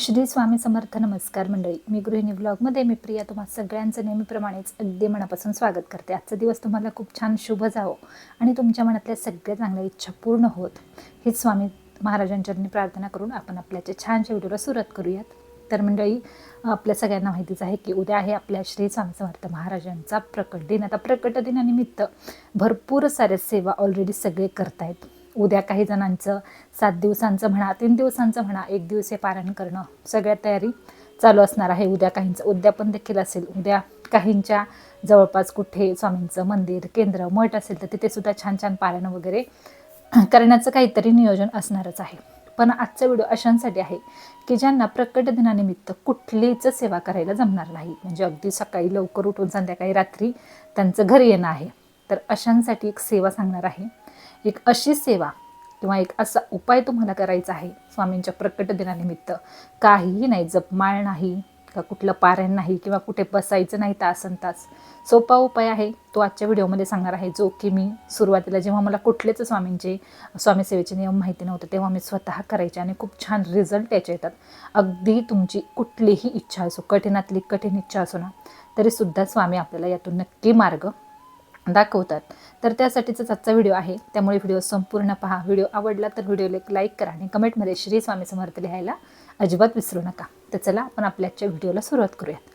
श्री स्वामी समर्थ नमस्कार मंडळी. मी गृहिणी ब्लॉगमध्ये मी प्रिया. तुम्हा सगळ्यांचं नेहमीप्रमाणेच अगदी मनापासून स्वागत करते. आजचा दिवस तुम्हाला खूप छान शुभ जावो आणि तुमच्या मनातल्या सगळ्या चांगल्या इच्छा पूर्ण होत. हेच स्वामी महाराजांच्यानी प्रार्थना करून आपण आपल्याच्या छानशा व्हिडिओला सुरुवात करूयात. तर मंडळी आपल्या सगळ्यांना माहितीच आहे की उद्या आहे आपल्या श्री स्वामी समर्थ महाराजांचा प्रकट दिन. आता प्रकट दिनानिमित्त भरपूर साऱ्या सेवा ऑलरेडी सगळे करतायत. उद्या काही जणांचं सात दिवसांचं म्हणा तीन दिवसांचं म्हणा एक दिवसीय पारण करणं सगळ्या तयारी चालू असणार आहे उद्या काहींचं. उद्यापन देखील असेल. उद्या काहींच्या जवळपास कुठे स्वामींचं मंदिर केंद्र मठ असेल तर तिथे सुद्धा छान छान पारण वगैरे करण्याचं काहीतरी नियोजन असणारच आहे. पण आजचा व्हिडिओ अशांसाठी आहे की ज्यांना प्रकट दिनानिमित्त कुठलीच सेवा करायला जमणार नाही. म्हणजे अगदी सकाळी लवकर उठून संध्याकाळी रात्री त्यांचं घरी येणं आहे. तर अशांसाठी एक सेवा सांगणार आहे. एक अशी सेवा किंवा एक असा उपाय तुम्हाला करायचा आहे स्वामींच्या प्रकट दिनानिमित्त. काहीही नाही जपमाळ नाही का कुठलं पारायण नाही किंवा कुठे बसायचं नाही तासन तास. सोपा उपाय आहे तो आजच्या व्हिडिओमध्ये सांगणार आहे जो की मी सुरुवातीला जेव्हा मला कुठलेच स्वामींचे स्वामी सेवेचे नियम माहिती नव्हते तेव्हा मी स्वतः करायचे आणि खूप छान रिझल्ट याचे येतात. अगदी तुमची कुठलीही इच्छा असो कठीणातली कठीण इच्छा असो ना तरीसुद्धा स्वामी आपल्याला यातून नक्की मार्ग दाखवतात. तर त्यासाठीचाच आजचा व्हिडिओ आहे. त्यामुळे व्हिडिओ संपूर्ण पहा. व्हिडिओ आवडला तर व्हिडिओला एक लाईक करा आणि कमेंटमध्ये श्री स्वामी समर्थ लिहायला अजिबात विसरू नका. तर चला आपण आपल्याच्या व्हिडिओला सुरुवात करूयात.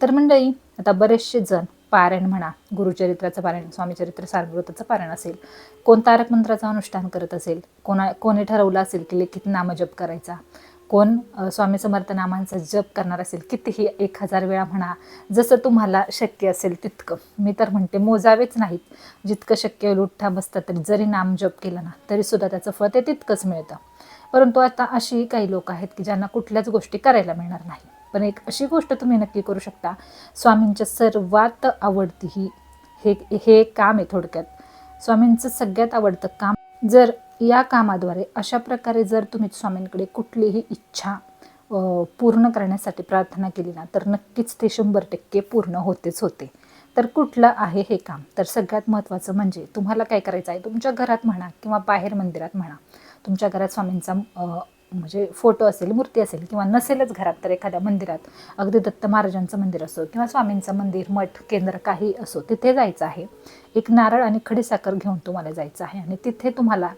तर मंडळी आता बरेचसे जण पारायण म्हणा गुरुचरित्राचं पारायण स्वामीचरित्र सारमृताचं पारायण असेल कोण तारक मंत्राचं अनुष्ठान करत असेल कोणा कोणी ठरवलं असेल की लिखित नामजप करायचा कोण स्वामी समर्थ नामांचा जप करणार असेल कितीही एक हजार वेळा म्हणा जसं तुम्हाला शक्य असेल तितकं. मी तर म्हणते मोजावेच नाहीत. जितकं शक्य होईल उठ्ठा बसता तरी जरी नाम जप केलं ना तरीसुद्धा त्याचं फळ ते तितकंच मिळतं. परंतु आता अशी काही लोक आहेत की ज्यांना कुठल्याच गोष्टी करायला मिळणार नाही. पण एक अशी गोष्ट तुम्ही नक्की करू शकता स्वामींच्या सर्वात आवडती ही हे हे काम आहे थोडक्यात. स्वामींचं सगळ्यात आवडतं काम जर या कामाद्वारे अशा प्रकारे जर तुम्ही स्वामींकडे कुठलीही इच्छा पूर्ण करण्यासाठी प्रार्थना केली ना तर नक्कीच ते शंभर टक्के पूर्ण होतेच होते. तर कुठलं आहे हे काम? तर सगळ्यात महत्त्वाचं म्हणजे तुम्हाला काय करायचं आहे? तुमच्या घरात म्हणा किंवा बाहेर मंदिरात म्हणा तुमच्या घरात स्वामींचा म्हणजे फोटो असेल मूर्ती असेल किंवा नसेलच घरात तर एखाद्या मंदिरात अगदी दत्त महाराजांचं मंदिर असो किंवा स्वामींचं मंदिर मठ केंद्र काही असो तिथे जायचं आहे. एक नारळ आणि खडीसाखर घेऊन तुम्हाला जायचं आहे आणि तिथे तुम्हाला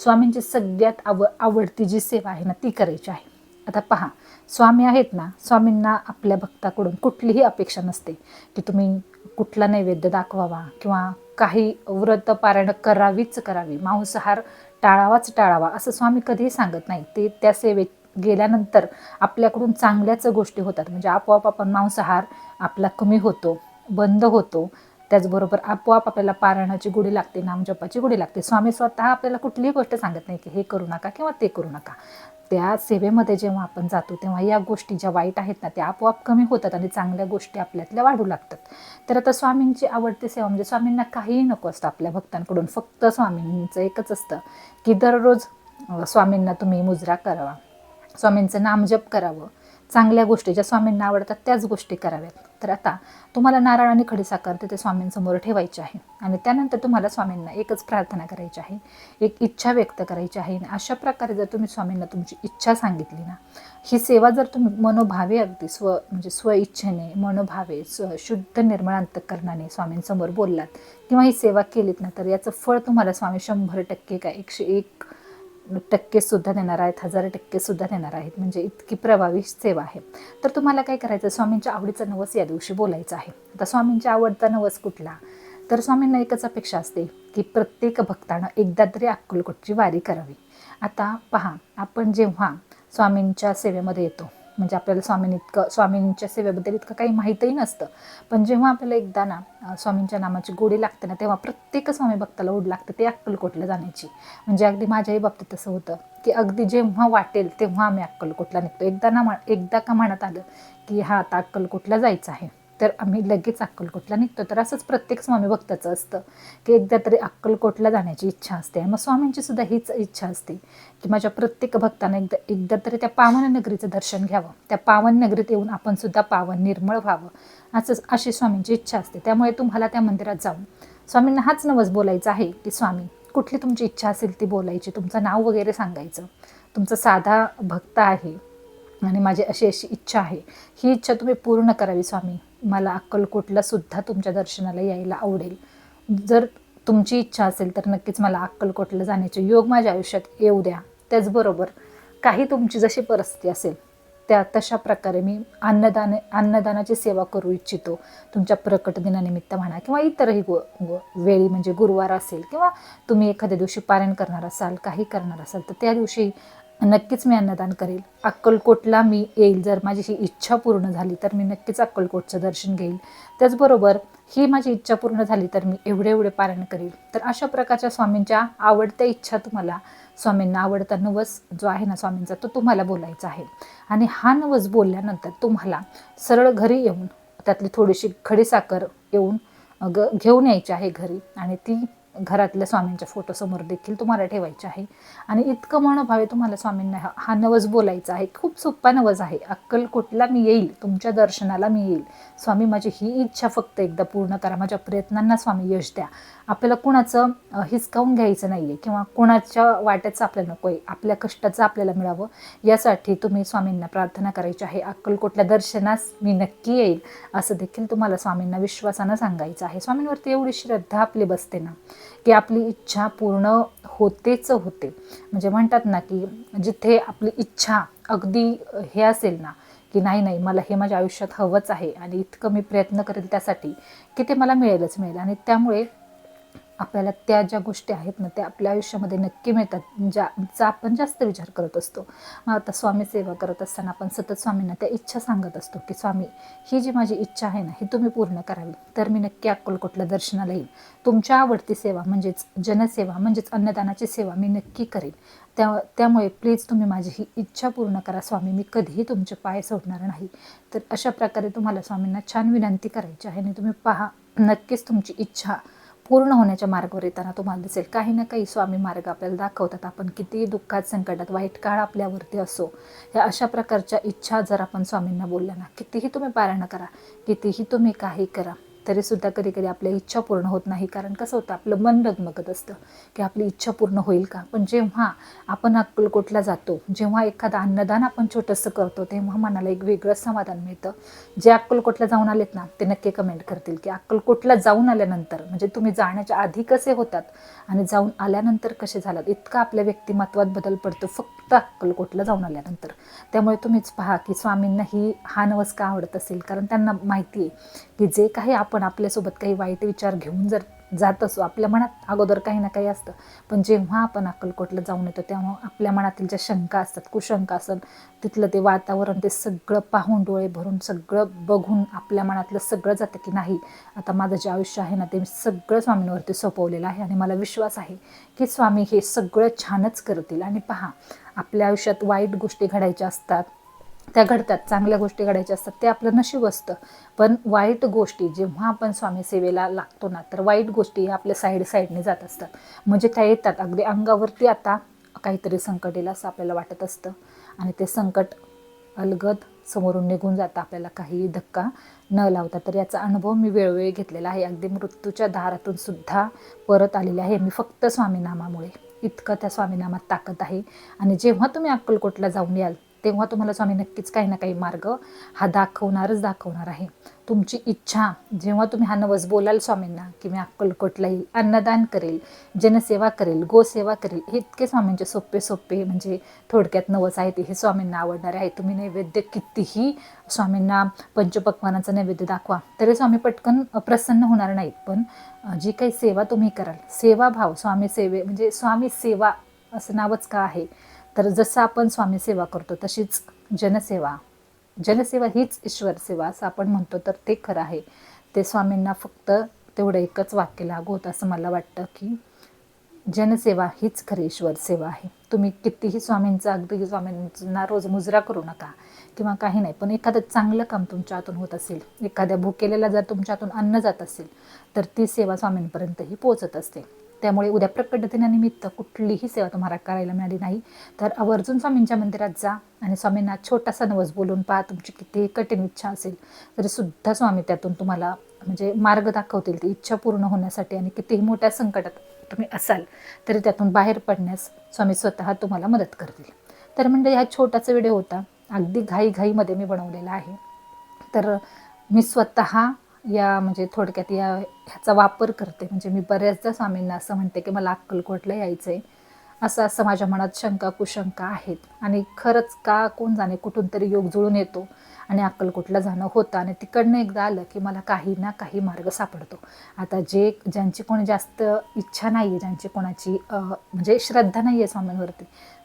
स्वामींची सगळ्यात आव आवडती जी सेवा आहे ना ती करायची आहे. आता पहा स्वामी आहेत ना स्वामींना आपल्या भक्ताकडून कुठलीही अपेक्षा नसते की तुम्ही कुठला नैवेद्य दाखवावा किंवा काही व्रत पारायण करावीच करावी. मांसाहार टाळावाच टाळावा असं स्वामी कधीही सांगत नाही. ते त्या सेवेत गेल्यानंतर आपल्याकडून चांगल्याच गोष्टी होतात. म्हणजे आपोआप आपण मांसाहार आपला कमी होतो बंद होतो. त्याचबरोबर आपोआप आपल्याला पारायणाची गुढी लागते नामजपाची गुढी लागते. स्वामी स्वतः आपल्याला कुठलीही गोष्ट सांगत नाही की हे करू नका किंवा ते करू नका. त्या सेवेमध्ये जेव्हा आपण जातो तेव्हा या गोष्टी ज्या वाईट आहेत ना त्या आपोआप कमी होतात आणि चांगल्या गोष्टी आपल्यातल्या वाढू लागतात. तर आता स्वामींची आवडती सेवा म्हणजे स्वामींना काहीही नको असतं आपल्या भक्तांकडून फक्त स्वामींचं एकच असतं की दररोज स्वामींना तुम्ही मुजरा करावा स्वामींचं नामजप करावं चांगल्या गोष्टी ज्या स्वामींना आवडतात त्याच गोष्टी कराव्यात. तर आता तुम्हाला नारळ आणि खडीसाखर तिथे स्वामींसमोर ठेवायची आहे. आणि त्यानंतर तुम्हाला स्वामींना एकच प्रार्थना करायची आहे. एक इच्छा व्यक्त करायची आहे. आणि अशा प्रकारे जर तुम्ही स्वामींना तुमची इच्छा सांगितली ना ही सेवा जर तुम्ही मनोभावे अगदी स्व म्हणजे स्वइच्छेने मनोभावे स्व शुद्ध निर्मळ अंतकरणाने स्वामींसमोर बोललात किंवा ही सेवा केलीत ना तर याचं फळ तुम्हाला स्वामी शंभर टक्के काय एकशे एक टक्के सुद्धा देणार आहेत हजार टक्के सुद्धा देणार आहेत. म्हणजे इतकी प्रभावी सेवा आहे. तर तुम्हाला काय करायचं स्वामींच्या आवडीचा नवस या दिवशी बोलायचा आहे. आता स्वामींच्या आवडता नवस कुठला? तर स्वामींना एकच अपेक्षा असते की प्रत्येक भक्तानं एकदा तरी अक्कलकोटची वारी करावी. आता पहा आपण जेव्हा स्वामींच्या सेवेमध्ये येतो म्हणजे आपल्याला स्वामीं इतकं स्वामींच्या सेवेबद्दल इतकं काही माहीतही नसतं. पण जेव्हा आपल्याला एकदा ना स्वामींच्या नामाची गोडी लागते ना तेव्हा प्रत्येक स्वामी भक्ताला ओढ लागते ते अक्कलकोटला जाण्याची. म्हणजे अगदी माझ्याही बाबतीत तसं होतं की अगदी जेव्हा वाटेल तेव्हा आम्ही अक्कलकोटला निघतो. एकदा ना मा- एकदा का म्हणत आलं की हा आता अक्कलकोटला जायचं आहे. तर आम्ही लगेच अक्कलकोटला निघतो. तर असंच प्रत्येक स्वामी भक्ताचं असतं की एकदा तरी अक्कलकोटला जाण्याची इच्छा असते. मग स्वामींची सुद्धा हीच इच्छा असते की माझ्या प्रत्येक भक्तानं एकदा एकदा तरी त्या पावन नगरीचं दर्शन घ्यावं. त्या पावन नगरीत येऊन आपण सुद्धा पावन निर्मळ व्हावं. असंच अशी स्वामींची इच्छा असते. त्यामुळे तुम्हाला त्या मंदिरात जाऊन स्वामींना हाच नवस बोलायचा आहे की स्वामी कुठली तुमची इच्छा असेल ती बोलायची? तुमचं नाव वगैरे सांगायचं. तुमचा साधा भक्त आहे आणि माझी अशी अशी इच्छा आहे. ही इच्छा तुम्ही पूर्ण करावी स्वामी. मला अक्कलकोटला सुद्धा तुमच्या दर्शनाला यायला आवडेल. जर तुमची इच्छा असेल तर नक्कीच मला अक्कलकोटला जाण्याचे योग माझ्या आयुष्यात येऊ द्या. त्याचबरोबर काही तुमची जशी परिस्थिती असेल त्या तशा प्रकारे मी अन्नदान अन्नदानाची सेवा करू इच्छितो. तुमच्या प्रकट दिनानिमित्त म्हणा किंवा इतरही गो वेळी म्हणजे गुरुवार असेल किंवा तुम्ही एखाद्या दिवशी पारायण करणार असाल काही करणार असाल तर त्या दिवशी नक्कीच मी अन्नदान करेल. अक्कलकोटला मी येईल. जर माझी ही इच्छा पूर्ण झाली तर मी नक्कीच अक्कलकोटचं दर्शन घेईल. त्याचबरोबर ही माझी इच्छा पूर्ण झाली तर मी एवढे एवढे पालन करेल. तर अशा प्रकारच्या स्वामींच्या आवडत्या इच्छा तुम्हाला स्वामींना आवडता नवस जो आहे ना स्वामींचा तो तुम्हाला बोलायचा आहे. आणि हा नवस बोलल्यानंतर तुम्हाला सरळ घरी येऊन त्यातली थोडीशी खडीसाखर येऊन ग घेऊन यायची आहे घरी. आणि ती घरातल्या स्वामींच्या फोटोसमोर देखील तुम्हाला ठेवायचे आहे. आणि इतकं मनोभावे तुम्हाला स्वामींना हा- हा नवस बोलायचा आहे. खूप सोपा नवस आहे. अक्कलकोटला मी येईल. तुमच्या दर्शनाला मी येईल. स्वामी माझी ही इच्छा फक्त एकदा पूर्ण करा. माझ्या प्रयत्नांना स्वामी यश द्या. आपल्याला कुणाचं हिसकावून घ्यायचं नाही आहे किंवा कुणाच्या वाट्याचं आपल्याला नको आहे आपल्या कष्टाचं आपल्याला मिळावं. यासाठी तुम्ही स्वामींना प्रार्थना करायची आहे. अक्कलकोटल्या दर्शनास मी नक्की येईल. असं देखील तुम्हाला स्वामींना विश्वासानं सांगायचं आहे. स्वामींवरती एवढी श्रद्धा आपली बसते ना. की आपली इच्छा पूर्ण होतेच होते. म्हणजे म्हणतात ना की जिथे आपली इच्छा अगदी हे असेल ना की नाही नाही मला हे माझ्या आयुष्यात हवंच आहे आणि इतकं मी प्रयत्न करेल त्यासाठी की ते मला मिळेलच मिळेल. आणि त्यामुळे आपल्याला त्या ज्या गोष्टी आहेत ना त्या आपल्या आयुष्यामध्ये नक्की मिळतात. ज्या ज्या आपण जास्त विचार करत असतो. मग आता स्वामी सेवा करत असताना आपण सतत स्वामींना त्या इच्छा सांगत असतो की स्वामी ही जी माझी इच्छा आहे ना ही तुम्ही पूर्ण करावी. तर मी नक्की अक्कलकोटला दर्शनाला येईल तुमच्या आवडती सेवा म्हणजेच जनसेवा म्हणजेच अन्नदानाची सेवा मी नक्की करेन. त्या त्यामुळे प्लीज तुम्ही माझी ही इच्छा पूर्ण करा. स्वामी मी कधीही तुमचे पाय सोडणार नाही. तर अशा प्रकारे तुम्हाला स्वामींना छान विनंती करायची आहे आणि तुम्ही पहा नक्कीच तुमची इच्छा पूर्ण होण्याच्या मार्गावर येताना तुम्हाला दिसेल. काही ना काही स्वामी मार्ग आपल्याला दाखवतात. आपण कितीही दुःखात संकटात वाईट काळ आपल्यावरती असो या अशा प्रकारच्या इच्छा जर आपण स्वामींना बोलल्या ना कितीही तुम्ही पारायण करा कितीही तुम्ही काही करा तरीसुद्धा कधी कधी आपल्या इच्छा पूर्ण होत नाही. कारण कसं होतं आपलं मन डगमगत असतं की आपली इच्छा पूर्ण होईल का? पण जेव्हा आपण अक्कलकोटला जातो जेव्हा एखादं अन्नदान आपण छोटंसं करतो तेव्हा मनाला एक वेगळं समाधान मिळतं. जे अक्कलकोटला जाऊन आलेत ना ते नक्की कमेंट करतील की अक्कलकोटला जाऊन आल्यानंतर म्हणजे तुम्ही जाण्याच्या आधी कसे होतात आणि जाऊन आल्यानंतर कसे झालात? इतका आपल्या व्यक्तिमत्वात बदल पडतो फक्त अक्कलकोटला जाऊन आल्यानंतर. त्यामुळे तुम्हीच पहा की स्वामींना ही हा नवस का आवडत असेल कारण त्यांना माहिती आहे की जे काही आपण आपल्यासोबत काही वाईट विचार घेऊन जर जात असो आपल्या मनात अगोदर काही ना काही असतं. पण जेव्हा आपण अक्कलकोटला जाऊन येतो तेव्हा आपल्या मनातील ज्या शंका असतात कुशंका असतात तिथलं ते वातावरण ते सगळं पाहून डोळे भरून सगळं बघून आपल्या मनातलं सगळं जातं की नाही आता माझं जे आयुष्य आहे ना ते मी सगळं स्वामींवरती सोपवलेलं आहे आणि मला विश्वास आहे की स्वामी हे सगळं छानच करतील. आणि पहा आपल्या आयुष्यात वाईट गोष्टी घडायच्या असतात त्या घडतात चांगल्या गोष्टी घडायच्या असतात ते आपलं नशीब असतं. पण वाईट गोष्टी जेव्हा आपण स्वामी सेवेला लागतो ना तर वाईट गोष्टी ह्या आपल्या साईड साईडने जात असतात. म्हणजे त्या येतात. अगदी अंगावरती आता काहीतरी संकट येईल असं आपल्याला वाटत असतं. आणि ते संकट अलगद समोरून निघून जातं आपल्याला काहीही धक्का न लावता. तर याचा अनुभव मी वेळोवेळी घेतलेला आहे. अगदी मृत्यूच्या दारातून सुद्धा परत आलेले आहे. मी फक्त स्वामीनामामुळे. इतकं त्या स्वामीनामात ताकद आहे. आणि जेव्हा तुम्ही अक्कलकोटला जाऊन याल तेव्हा तुम्हाला स्वामी नक्कीच काही ना काही मार्ग हा दाखवणारच दाखवणार आहे. तुमची इच्छा जेव्हा तुम्ही हा नवस बोलाल स्वामींना की मी अक्कलकोटला येईल अन्नदान करेल जनसेवा करेल गोसेवा करेल हे इतके स्वामींचे सोपे सोपे म्हणजे थोडक्यात नवस आहेत हे स्वामींना आवडणारे आहे. तुम्ही नैवेद्य कितीही स्वामींना पंचपक्वानाचं नैवेद्य दाखवा तरी स्वामी पटकन प्रसन्न होणार नाहीत. पण जी काही सेवा तुम्ही कराल सेवाभाव स्वामी सेवे म्हणजे स्वामी सेवा असं नावच का आहे? तर जसं आपण स्वामी सेवा करतो तशीच जनसेवा. जनसेवा हीच ईश्वर सेवा असं आपण म्हणतो तर ते खरं आहे. ते स्वामींना फक्त तेवढं एकच वाक्य लागू होतं असं मला वाटतं की जनसेवा हीच खरी ईश्वर सेवा आहे. तुम्ही कितीही स्वामींचा अगदी स्वामींना रोज मुजरा करू नका किंवा काही नाही पण एखादं चांगलं काम तुमच्या हातून होत असेल एखाद्या भुकेलेला जर तुमच्या हातून अन्न जात असेल तर ती सेवा स्वामींपर्यंतही पोहोचत असते. त्यामुळे उद्या प्रकट दिनानिमित्त कुठलीही सेवा तुम्हाला करायला मिळाली नाही. तर आवर्जून स्वामींच्या मंदिरात जा आणि स्वामींना छोटासा नवस बोलून पहा तुमची किती कठीण इच्छा असेल तरी सुद्धा स्वामी त्यातून तुम्हाला म्हणजे मार्ग दाखवतील. ती इच्छा पूर्ण होण्यासाठी आणि कितीही मोठ्या संकटात तुम्ही असाल तरी त्यातून बाहेर पडण्यास स्वामी स्वतः तुम्हाला मदत करतील. तर म्हणजे हा छोटासा व्हिडिओ होता. अगदी घाईघाईमध्ये मी बनवलेला आहे. तर मी स्वतः या म्हणजे थोडक्यात या ह्याचा वापर करते. म्हणजे मी बऱ्याचदा स्वामींना असं म्हणते की मला अक्कलकोटला यायचं आहे असं असं माझ्या मनात शंका कुशंका आहेत. आणि खरंच का कोण जाणे कुठून तरी योग जुळून येतो आणि अक्कलकोटला जाणं होतं आणि तिकडनं एकदा आलं की मला काही ना काही मार्ग सापडतो. आता जे ज्यांची कोणी जास्त इच्छा नाही आहे ज्यांची कोणाची म्हणजे श्रद्धा नाही आहे स्वामींवरती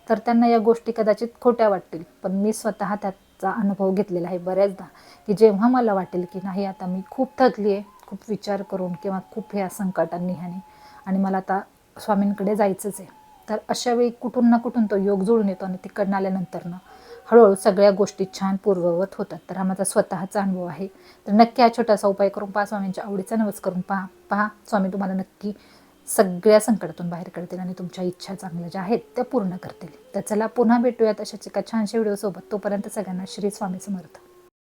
तर त्यांना या गोष्टी कदाचित खोट्या वाटतील. पण मी स्वतः त्यात चा अनुभव घेतलेला आहे बऱ्याचदा की जेव्हा मला वाटेल की नाही आता मी खूप थकली आहे खूप विचार करून किंवा खूप ह्या संकटांनी ह्याने आणि मला आता स्वामींकडे जायचंच आहे तर अशा वेळी कुठून ना कुठून तो योग जुळून येतो आणि तिकडनं आल्यानंतर ना हळूहळू सगळ्या गोष्टी छान पूर्ववत होतात. तर हा माझा स्वतःचा अनुभव आहे. तर नक्की हा छोटासा उपाय करून पहा स्वामींच्या आवडीचा नवस करून पहा. पहा स्वामी तुम्हाला नक्की सगळ्या संकटातून बाहेर काढतील आणि तुमच्या इच्छा चांगल्या ज्या आहेत त्या पूर्ण करतील. तर चला पुन्हा भेटूयात अशाच एका छानशा व्हिडिओसोबत. तोपर्यंत सगळ्यांना श्री स्वामी समर्थ.